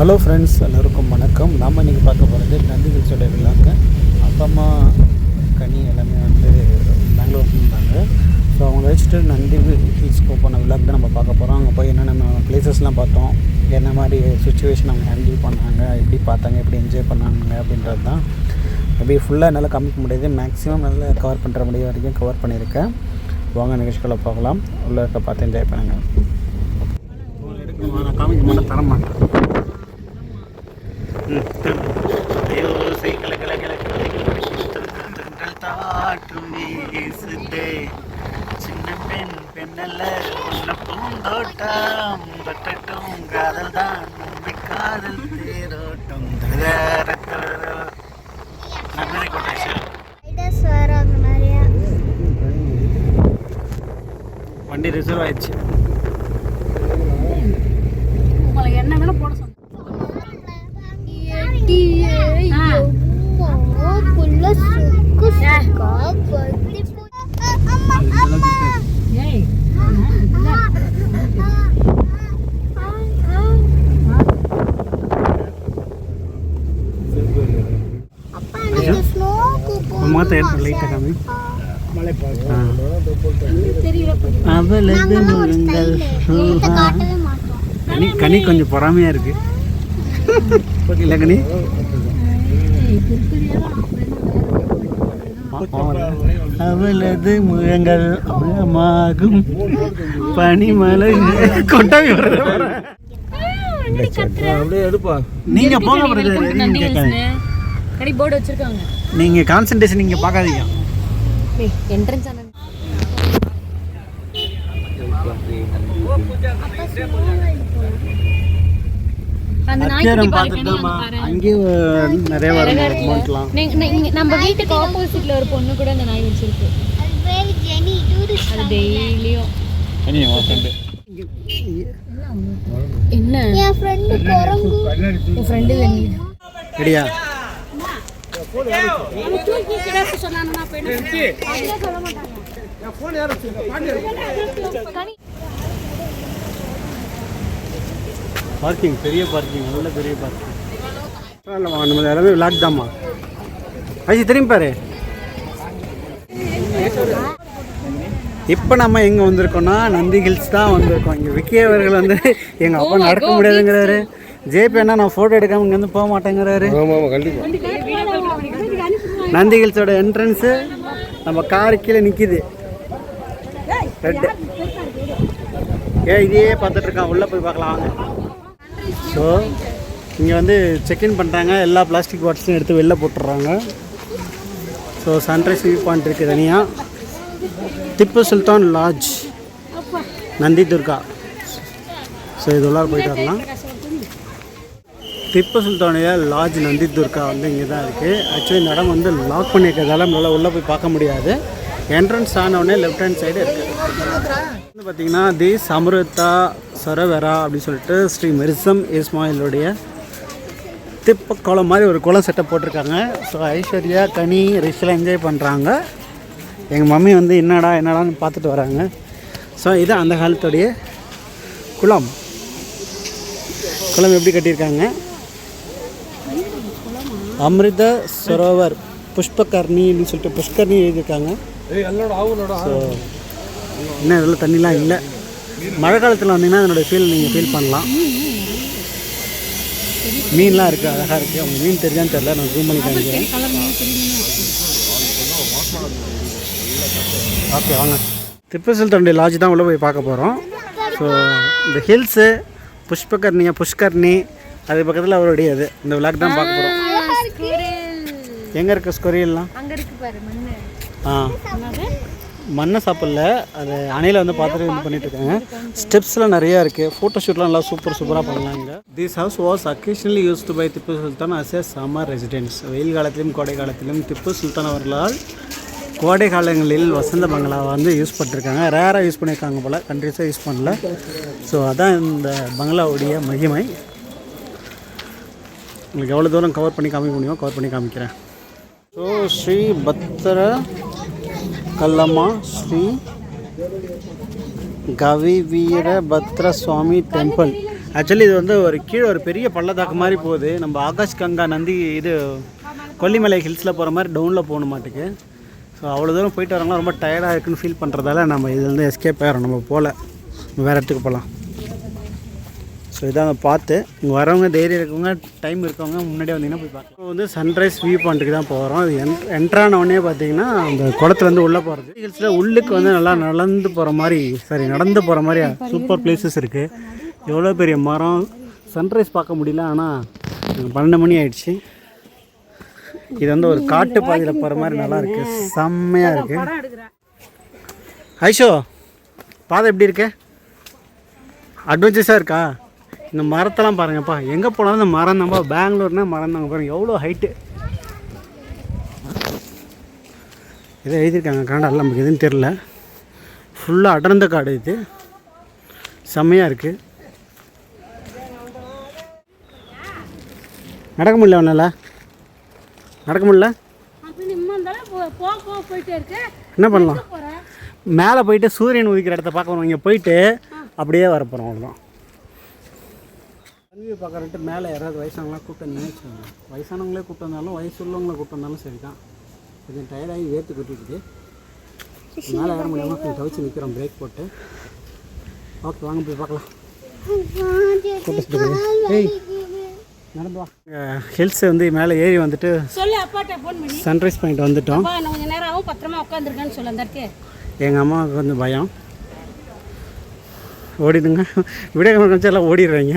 Hello friends எல்லோருக்கும் வணக்கம். நாம் இன்றைக்கி பார்க்க போகிறது நந்திகள் சொல்ல விழாங்க அப்பா அம்மா கனி எல்லாமே வந்து பெங்களூர் இருந்தாங்க. ஸோ அவங்க வச்சுட்டு நந்தி ஹில்ஸ்க்கு போன விழாக்கு தான் நம்ம பார்க்க போகிறோம் அங்கே போய் என்னென்ன பிளேசஸ்லாம் பார்த்தோம். என்ன மாதிரி சுச்சுவேஷன் அவங்க ஹேண்டில் பண்ணாங்க எப்படி பார்த்தாங்க எப்படி என்ஜாய் பண்ணாங்க அப்படின்றது தான். அப்படியே ஃபுல்லாக என்னால் கம்மிக்க முடியாது. மேக்ஸிமம் நல்லா கவர் பண்ணுற முடிய வரைக்கும் கவர் பண்ணியிருக்கேன். வாங்க நிகழ்ச்சிகளை பார்க்கலாம் உள்ள இருக்க பார்த்து என்ஜாய் பண்ணுங்கள் காமிக்க மாட்டேன் தர மாட்டேன் ஐயோ சைக்கிள கிள கிள தாட்டும் வீசுதே சின்ன பெண் பெண்ணல்ல உன்ன பூந்தோட்டம் தொட்டட்டும் காதல் தான் உண்மை காதல் தேரோட்டம் தரதர கொட்டேஷன் வண்டி ரிசர்வ் ஆயிடுச்சு மாத்த எடுத்து லைட்டாக காமி. அவளது முகங்கள் கனி கனி கொஞ்சம் பொறாமையாக இருக்கு. ஓகே இல்லை கனி? அவளது முகங்கள் அமயமாகும் பனிமலை கொட்டாவி நீங்க போங்க கடி போர்டு வச்சிருக்காங்க. நீங்க கான்சன்ட்ரேஷன் நீங்க பார்க்காதீங்க. என்ட்ரன்ஸ் ஆன அந்த நாய்க்குட்டி அத்தியாரம் பாரு பார்த்துட்டு கனி அங்க பாரு. அங்கேயும் நிறைய வரும்? அமௌண்ட்லாம் நம்ம வீட்டுக்கு ஆப்போசிட்ல ஒரு பொண்ணு கூட அந்த நாய் வச்சிருக்கு. அது டெய்லியும் என்ன? என் ஃப்ரெண்டு குரங்கு. என் ஃப்ரெண்டு பார்க்கிங் பெரிய பார்க்கிங் நல்ல பெரிய பார்க்கிங் பரவாயில்லம்மா நம்ம எல்லாமே விளாட் தாம்மா ஐசி திரும்பி பாரு இப்போ நம்ம எங்கே வந்திருக்கோம்னா நந்தி ஹில்ஸ் தான் வந்திருக்கோம் இங்கே விக்கி அவர்கள் வந்து எங்கள் அப்பா நடக்க முடியாதுங்கிறாரு ஜேபி அண்ணா நான் ஃபோட்டோ எடுக்காம இங்கேருந்து போக மாட்டேங்கிறாரு ஆமா ஆமா கண்டிப்பா நந்தி ஹில்ஸோட என்ட்ரன்ஸு நம்ம கார் கீழே நிற்கிது ரெட்டு ஏ இதையே பார்த்துட்டு இருக்கான். உள்ளே போய் பார்க்கலாம் வாங்க. ஸோ இங்கே வந்து செக்இன் பண்ணுறாங்க எல்லா பிளாஸ்டிக் பாட்டில்ஸையும் எடுத்து வெளில போட்டுடுறாங்க. ஸோ சன்ரைஸ் வியூ பாயிண்ட் இருக்குது தனியாக திப்பு சுல்தான் லாட்ஜ் நந்தி துர்கா. ஸோ இது உள்ளார போயிட்டு வரலாம் திப்பு சுல்தானுடைய லாட்ஜ் நந்தி துர்கா வந்து இங்கே தான் இருக்குது ஆக்சுவலி இந்த இடம் வந்து லாக் பண்ணியிருக்கிறதால நம்மளால் உள்ளே போய் பார்க்க முடியாது. என்ட்ரன்ஸ் ஆனவுடனே லெஃப்ட் ஹேண்ட் சைடு இருக்குது வந்து பார்த்தீங்கன்னா தி சமருத்தா சரவரா அப்படின்னு சொல்லிட்டு ஸ்ரீ மெரிசம் இஸ்மாயிலுடைய திப்பு குளம் மாதிரி ஒரு குளம் செட்டப் போட்டிருக்காங்க. ஸோ ஐஸ்வர்யா கனி ரிஷ்லாம் என்ஜாய் பண்ணுறாங்க எங்கள் மம்மி வந்து என்னடா என்னடான்னு பார்த்துட்டு வராங்க. ஸோ இது அந்த காலத்துடைய குளம். குளம் எப்படி கட்டியிருக்காங்க? அமிர்த சரோவர் புஷ்பகர்ணின்னு சொல்லிட்டு புஷ்கர்ணி எழுதியிருக்காங்க. ஸோ இன்னும் இதில் தண்ணிலாம் இல்லை. மழை காலத்தில் வந்தீங்கன்னா அதனோட ஃபீல் நீங்கள் ஃபீல் பண்ணலாம். மீன்லாம் இருக்குது அழகாக இருக்குது அவங்க மீன் தெரிஞ்சான்னு தெரில நான் ஜூம் பண்ணி காமிக்கிறேன். ஓகே வாங்க. திப்பு சுல்தானுடைய லாட்ஜ் தான் உள்ளே போய் பார்க்க போகிறோம் ஸோ இந்த ஹில்ஸு புஷ்பகர்ணியா புஷ்கர்ணி அது பக்கத்தில் அவருடைய இது இந்த விளாக் தான் பார்க்க போகிறோம் எங்கே இருக்க ஸ்கொரியல்லாம்? அங்க இருக்கு பாரு மண்ணு. ஆ. மண்ணை சாப்பிடல. அது அணையில் வந்து பார்த்துட்டு இது பண்ணிட்டு இருக்காங்க ஸ்டெப்ஸ்லாம் நிறையா இருக்குது ஃபோட்டோ ஷூட்லாம் நல்லா சூப்பர் சூப்பராக பண்ணலாங்க this house was occasionally used by Tipu Sultan as a summer residence வெயில் காலத்திலும் கோடை காலத்திலும் திப்பு சுல்தான் அவர்களால் கோடை காலங்களில் வசந்த பங்களாவை வந்து யூஸ் பண்ணிருக்காங்க ரேராக யூஸ் பண்ணியிருக்காங்க போல். கண்ட்ரிஸாக யூஸ் பண்ணல. ஸோ அதான் இந்த பங்களாவுடைய மகிமை. உங்களுக்கு எவ்வளோ தூரம் கவர் பண்ணி காமிக்க முடியுமோ கவர் பண்ணி காமிக்கிறேன். ஸோ ஸ்ரீ பத்திர கல்லம்மா ஸ்ரீ கவி வீர பத்ர சுவாமி டெம்பிள் ஆக்சுவலி இது வந்து ஒரு கீழே ஒரு பெரிய பள்ளத்தாக்கு மாதிரி போகுது. நம்ம ஆகாஷ் கங்கா நந்தி இது கொல்லிமலை ஹில்ஸில் போகிற மாதிரி டவுனில் போகணும் மாட்டுக்கு. ஸோ அவ்வளோ தூரம் போயிட்டு வரவங்களாம் ரொம்ப டயர்டாக இருக்குன்னு ஃபீல் பண்ணுறதால நம்ம இதுலேருந்து எஸ்கேப் ஆகிறோம் நம்ம போகல வேறு இடத்துக்கு போகலாம் ஸோ இதான் பார்த்து இங்கே வரவங்க தைரியம் இருக்கவங்க டைம் இருக்கவங்க முன்னாடியே வந்தீங்கன்னா போய் பார்க்கலாம். இப்போ வந்து சன்ரைஸ் வியூ பாயிண்ட்டுக்கு தான் போகிறோம் அது என் என்ட்ரான உடனே பார்த்தீங்கன்னா அந்த குளத்துலேருந்து உள்ளே போகிறது ஹில்ஸில் உள்ளுக்கு வந்து நல்லா நடந்து போகிற மாதிரி சாரி நடந்து போகிற மாதிரி சூப்பர் பிளேசஸ் இருக்குது எவ்வளோ பெரிய மரம். சன்ரைஸ் பார்க்க முடியல ஆனால் பன்னெண்டு மணி ஆயிடுச்சு. இது வந்து ஒரு காட்டு பாதையில் போகிற மாதிரி நல்லா இருக்கு. செம்மையாக இருக்கு. ஐஷோ பாதை எப்படி இருக்கு? அட்வென்ச்சர்ஸாக இருக்கா? இந்த மரத்தெல்லாம் பாருங்கப்பா. எங்கே போனாலும் இந்த மரம் தான்ப்பா. பெங்களூர்னா மரம் தாங்க பாருங்க எவ்வளோ ஹைட்டு இதை எழுதியிருக்காங்க. கனடாவில் நமக்கு எதுன்னு தெரில ஃபுல்லாக அடர்ந்த காடு இது. செம்மையாக இருக்குது நடக்க முடியல உன்னால? நடக்க முடியல? என்ன பண்ணலாம்? மேலே போயிட்டு சூரியன் உதிக்கிற இடத்த பார்க்க போகிறோம் இங்கே போயிட்டு அப்படியே வர போகிறோம் அவ்வளோதான் தண்ணி பார்க்குறட்டு மேலே யாராவது வயசானவங்களாம் கூப்பிட்டு நினைச்சாங்க வயசானவங்களே கூப்பிட்டு வந்தாலும் வயசு உள்ளவங்கள கூப்பிட்டு வந்தாலும் சரி தான் கொஞ்சம் டயர்டாகி வேர்த்து கொட்டிக்குது மேலே ஏற முடியாமல் கொஞ்சம் தவிச்சு நிற்கிறோம் பிரேக் போட்டு. ஓகே வாங்க போய் பார்க்கலாம். ஏய் நடந்து வா. ஹில்ஸ் வந்து மேலே ஏறி வந்துட்டு சன்ரைஸ் பாயிண்ட் வந்துட்டோம். அப்பா நான் கொஞ்ச நேரம் ஆகும் பத்திரமா உட்காந்துருக்கேன்னு சொல்லு அந்த எங்கள் அம்மாவுக்கு வந்து பயம். ஓடிடுங்க. விட கொஞ்சம் எல்லாம் ஓடிடுறீங்க.